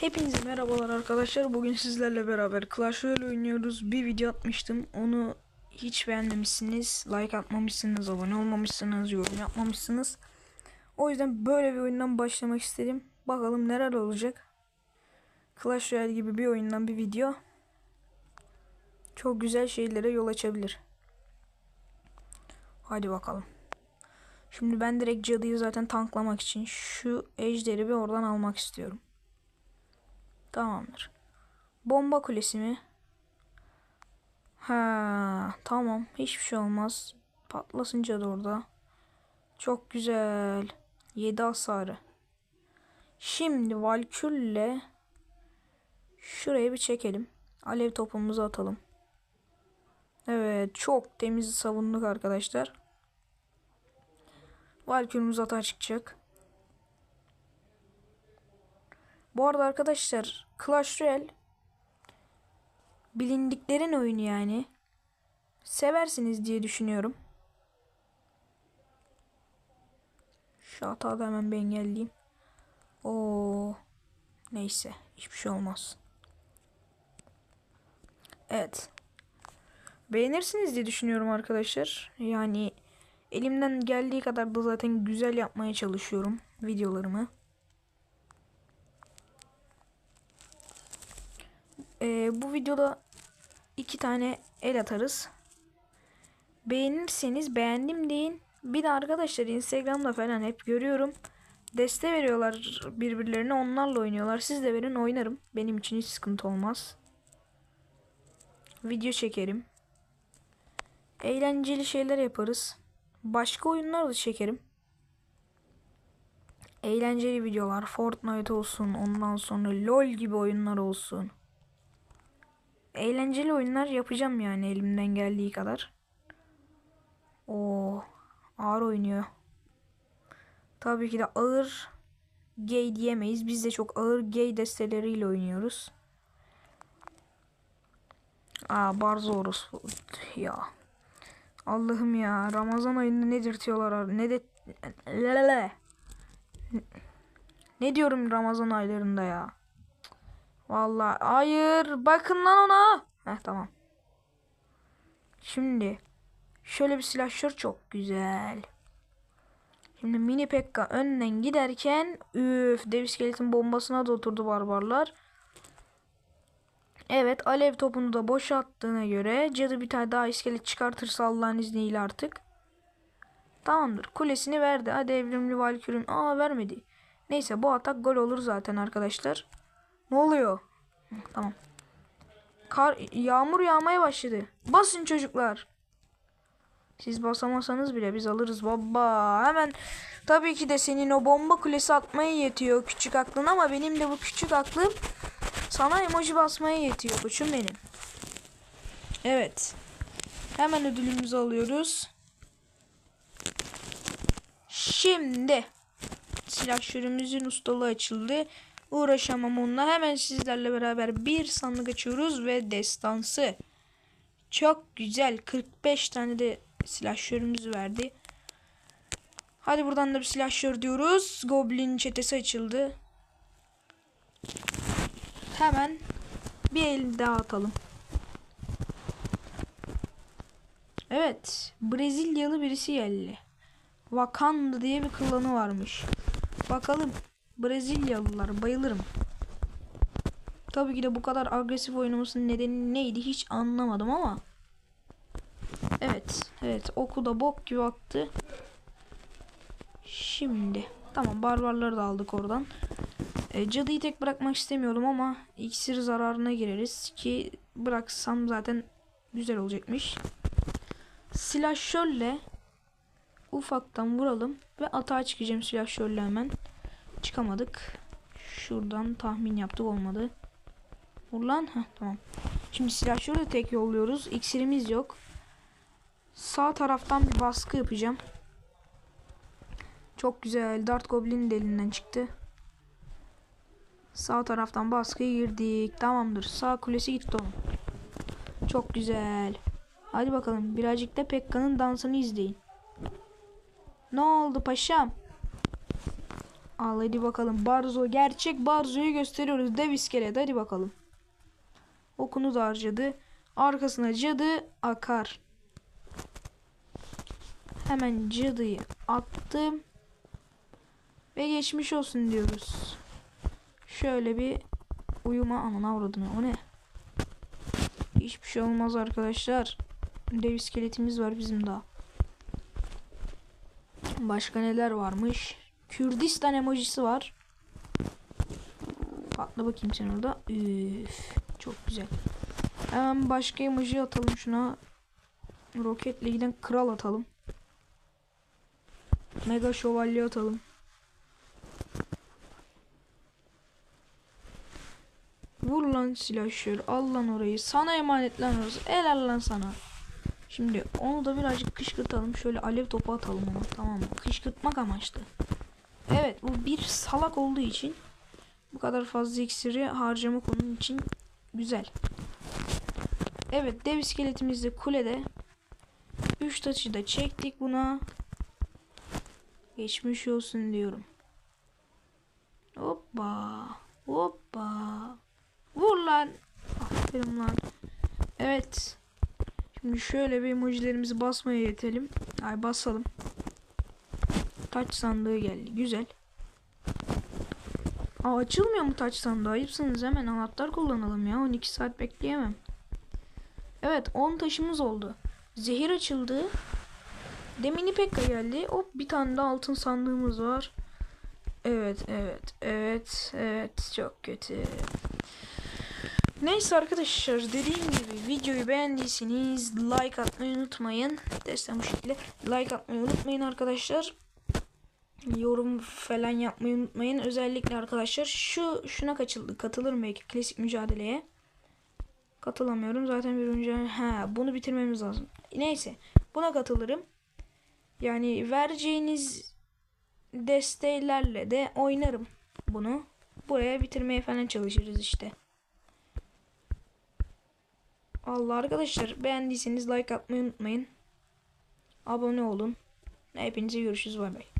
Hepinize merhabalar arkadaşlar. Bugün sizlerle beraber Clash Royale oynuyoruz. Bir video atmıştım. Onu hiç beğenmemişsiniz. Like atmamışsınız, abone olmamışsınız, yorum yapmamışsınız. O yüzden böyle bir oyundan başlamak istedim. Bakalım neler olacak. Clash Royale gibi bir oyundan bir video çok güzel şeylere yol açabilir. Hadi bakalım. Şimdi ben direkt cadıyı zaten tanklamak için şu ejderi bir oradan almak istiyorum. Tamamdır. Bomba kulesi mi? Ha, tamam. Hiçbir şey olmaz. Patlasınca da orada. Çok güzel. 7 hasarı. Şimdi Valkür'le şuraya bir çekelim. Alev topumuzu atalım. Evet, çok temiz savunduk arkadaşlar. Valkür'ümüz atağa çıkacak. Bu arada arkadaşlar Clash Royale bilindiklerin oyunu yani. Seversiniz diye düşünüyorum. Şu hatağı da hemen bir engelleyeyim. Oo. Neyse. Hiçbir şey olmaz. Evet. Beğenirsiniz diye düşünüyorum arkadaşlar. Yani elimden geldiği kadar da zaten güzel yapmaya çalışıyorum videolarımı. Ee, bu videoda iki tane el atarız. Beğenirseniz beğendim deyin. Bir de arkadaşlar Instagram'da falan hep görüyorum. Deste veriyorlar birbirlerine onlarla oynuyorlar. Siz de verin oynarım. Benim için hiç sıkıntı olmaz. Video çekerim. Eğlenceli şeyler yaparız. Başka oyunlar da çekerim. Eğlenceli videolar. Fortnite olsun. Ondan sonra LOL gibi oyunlar olsun eğlenceli oyunlar yapacağım yani elimden geldiği kadar. O ağır oynuyor. Tabii ki de ağır gay diyemeyiz. Biz de çok ağır gay desteleriyle oynuyoruz. Aa Barzorus ya. Allah'ım ya Ramazan ayında ne dirtiyorlar ne de lelele. Ne diyorum Ramazan aylarında ya. Vallahi hayır bakın lan ona. Heh tamam. Şimdi şöyle bir silahşör çok güzel. Şimdi mini pekka önden giderken üf dev iskeletin bombasına da oturdu barbarlar. Evet alev topunu da boşalttığına göre cadı bir tane daha iskelet çıkartırsa Allah'ın izniyle artık. Tamamdır. Kulesini verdi. Hadi evrimli valkürüm. Aa vermedi. Neyse bu atak gol olur zaten arkadaşlar. Ne oluyor? Tamam. Kar yağmur yağmaya başladı. Basın çocuklar. Siz basamasanız bile biz alırız baba. Hemen tabii ki de senin o bomba kulesi atmaya yetiyor küçük aklın ama benim de bu küçük aklım sana emoji basmaya yetiyor koçum benim. Evet. Hemen ödülümüzü alıyoruz. Şimdi silahşörümüzün ustalığı açıldı. Uğraşamam onunla. Hemen sizlerle beraber bir sandık açıyoruz ve destansı. Çok güzel. 45 tane de silahşörümüz verdi. Hadi buradan da bir silahşör diyoruz. Goblin çetesi açıldı. Hemen bir el daha atalım. Evet. Brezilyalı birisi geldi. Wakanda diye bir klanı varmış. Bakalım. Brezilyalılar bayılırım. Tabii ki de bu kadar agresif oynamasının nedeni neydi hiç anlamadım ama. Evet. Evet oku da bok gibi attı. Şimdi. Tamam barbarları da aldık oradan. E, cadıyı tek bırakmak istemiyorum ama iksir zararına gireriz ki bıraksam zaten güzel olacakmış. Silahşörle ufaktan vuralım ve atağa çıkacağım silahşörle hemen. Çıkamadık. Şuradan tahmin yaptık olmadı. Vur lan. Heh, tamam. Şimdi silahşörle tek yolluyoruz. İksirimiz yok. Sağ taraftan bir baskı yapacağım. Çok güzel. Dart Goblin de elinden çıktı. Sağ taraftan baskıya girdik. Tamamdır. Sağ kulesi gitti onun. Çok güzel. Hadi bakalım. Birazcık da Pekka'nın dansını izleyin. Ne oldu paşam? Al hadi bakalım. Barzo. Gerçek Barzo'yu gösteriyoruz. Dev iskelet. Hadi bakalım. Okunu da harcadı. Arkasına cadı akar. Hemen cadıyı attım. Ve geçmiş olsun diyoruz. Şöyle bir uyuma anana avradını. O ne? Hiçbir şey olmaz arkadaşlar. Dev iskeletimiz var bizim daha. Başka neler varmış? Kürdistan emojisi var. Patla bakayım sen orada. Üf, çok güzel. Hemen başka emoji atalım şuna. Roketle giden kral atalım. Mega şövalye atalım. Vur lan silahşör. Al lan orayı. Sana emanet lan orası. Helal lan sana. Şimdi onu da birazcık kışkırtalım. Şöyle alev topu atalım ona. Tamam mı? Kışkırtmak amaçlı. Evet bu bir salak olduğu için bu kadar fazla iksiri harcamak onun için güzel. Evet dev iskeletimiz de kulede. 3 taşı da çektik buna. Geçmiş olsun diyorum. Hoppa. Hoppa. Vur lan. Aferin lan. Evet. Şimdi şöyle bir emojilerimizi basmaya yetelim. Ay basalım. Taç sandığı geldi. Güzel. Aa açılmıyor mu taç sandığı? Ayıpsınız hemen anahtar kullanalım ya. 12 saat bekleyemem. Evet 10 taşımız oldu. Zehir açıldı. Demini Pekka geldi. Hop bir tane de altın sandığımız var. Evet evet evet evet çok kötü. Neyse arkadaşlar dediğim gibi videoyu beğendiyseniz like atmayı unutmayın. Destem bu şekilde like atmayı unutmayın arkadaşlar. Yorum falan yapmayı unutmayın. Özellikle arkadaşlar şu şuna katıldı. Katılırım belki klasik mücadeleye. Katılamıyorum zaten bir önce ha bunu bitirmemiz lazım. Neyse buna katılırım. Yani vereceğiniz desteğlerle de oynarım bunu. Buraya bitirmeye falan çalışırız işte. Allah arkadaşlar beğendiyseniz like atmayı unutmayın. Abone olun. Hepinize görüşürüz bay bay.